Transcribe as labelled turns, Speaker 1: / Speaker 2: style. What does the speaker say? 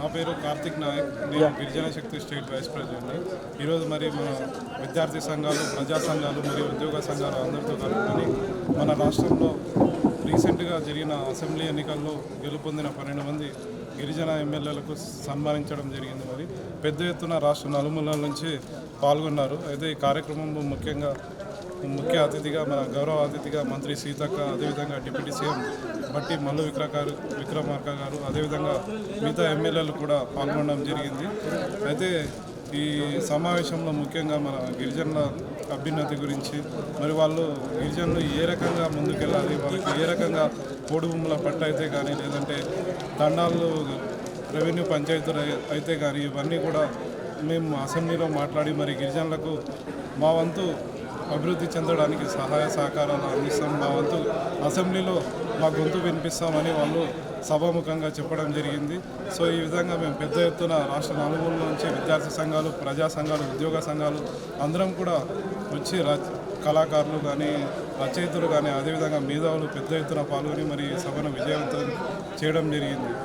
Speaker 1: నా పేరు కార్తిక్ నాయక్. నేను గిరిజన శక్తి స్టేట్ వైస్ ప్రెసిడెంట్ని. ఈరోజు మరి మన విద్యార్థి సంఘాలు ప్రజా సంఘాలు మరియు ఉద్యోగ సంఘాలు అందరితో కలుపుకొని మన రాష్ట్రంలో రీసెంట్గా జరిగిన అసెంబ్లీ ఎన్నికల్లో గెలుపొందిన పన్నెండు మంది గిరిజన ఎమ్మెల్యేలకు సన్మానించడం జరిగింది మరి. పెద్ద ఎత్తున రాష్ట్ర నలుమూలల నుంచి పాల్గొన్నారు. అయితే ఈ కార్యక్రమంలో ముఖ్యంగా ముఖ్య అతిథిగా మన గౌరవ అతిథిగా మంత్రి సీతక్క అదేవిధంగా డిప్యూటీ సీఎం బట్టి మల్లు విక్రకారు విక్రమార్క గారు అదేవిధంగా మిగతా ఎమ్మెల్యేలు కూడా పాల్గొనడం జరిగింది. అయితే ఈ సమావేశంలో ముఖ్యంగా మన గిరిజనుల అభ్యున్నతి గురించి మరి వాళ్ళు గిరిజనులు ఏ రకంగా ముందుకెళ్ళాలి వాళ్ళకి ఏ రకంగా పోడు భూముల పట్ట అయితే కానీ లేదంటే దండాలు రెవెన్యూ పంచాయతీలు అయితే కానీ ఇవన్నీ కూడా మేము అసెంబ్లీలో మాట్లాడి మరి గిరిజనులకు మా వంతు అభివృద్ధి చెందడానికి సహాయ సహకారాలు అందిస్తాం. మా వంతు అసెంబ్లీలో మా గొంతు వినిపిస్తామని వాళ్ళు సభాముఖంగా చెప్పడం జరిగింది. సో ఈ విధంగా మేము పెద్ద ఎత్తున రాష్ట్ర నలుమూల నుంచి విద్యార్థి సంఘాలు ప్రజా సంఘాలు ఉద్యోగ సంఘాలు అందరం కూడా వచ్చి కళాకారులు కానీ రచయితలు కానీ అదేవిధంగా మేధావులు పెద్ద ఎత్తున పాల్గొని మరి సభను విజయవంతం చేయడం జరిగింది.